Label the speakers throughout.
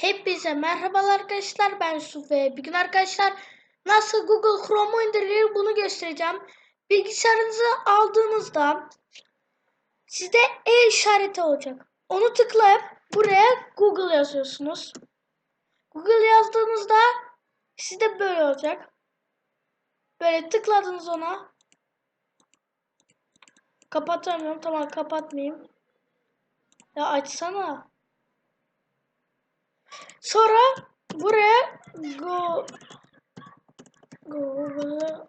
Speaker 1: Hepinize merhabalar arkadaşlar ben Yusuf bugün arkadaşlar nasıl Google Chrome'u indirilir bunu göstereceğim. Bilgisayarınızı aldığınızda sizde E işareti olacak. Onu tıklayıp buraya Google yazıyorsunuz. Google yazdığınızda sizde böyle olacak. Böyle tıkladınız ona. Kapatamıyorum. Tamam kapatmayayım. Ya açsana. Sonra buraya go Google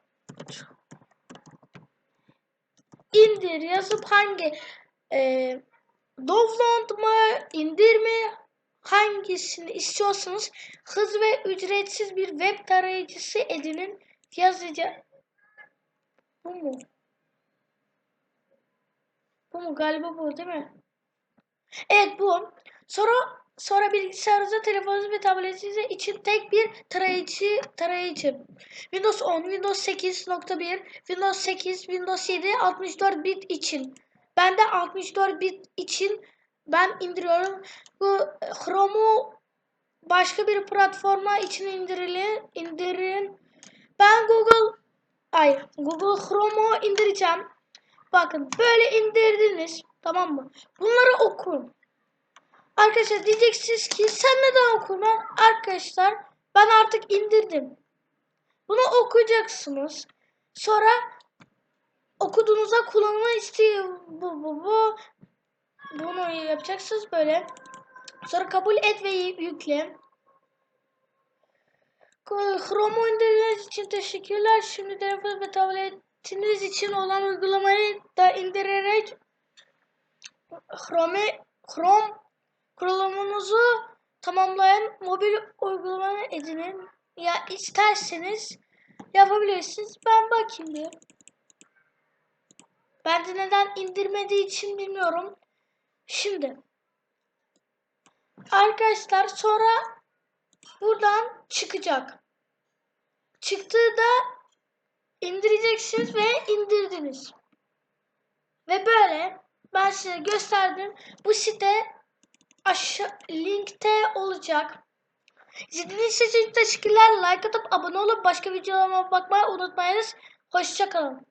Speaker 1: indir yazıp hangi e, download mu indir mi hangisini istiyorsanız hız ve ücretsiz bir web tarayıcısı edinin yazıcı bu mu? Bu mu? Galiba bu değil mi? Evet bu. Sonra sonra bilgisayarınıza, telefonunuza ve tabletinize için tek bir tarayıcı tarayıcı. Windows 10, Windows 8.1, Windows 8, Windows 7, 64 bit için. Ben de 64 bit için ben indiriyorum. Bu Chrome'u başka bir platforma için indirilin, indirin. Ben Google ay Google Chrome'u indireceğim. Bakın böyle indirdiniz. Tamam mı? Bunları okun. Arkadaşlar diyeceksiniz ki sen neden okuman? Arkadaşlar ben artık indirdim. Bunu okuyacaksınız. Sonra okuduğunuzda kullanma isteği bu bu bu. Bunu yapacaksınız böyle. Sonra kabul et ve yükle. Chrome indirdiğiniz için teşekkürler. Şimdi telefon ve tabletiniz için olan uygulamayı da indirerek Chrome, Chrome kurulumunuzu tamamlayan mobil uygulama edinin. Ya isterseniz yapabilirsiniz. Ben bakayım bir. Ben de neden indirmediği için bilmiyorum. Şimdi arkadaşlar sonra buradan çıkacak. Çıktığı da indireceksiniz ve indirdiniz. Ve böyle ben size gösterdim. Bu site aşağı linkte olacak. İzlediğiniz için teşekkürler. Like atıp abone olup başka videolarıma bakmayı unutmayınız. Hoşçakalın.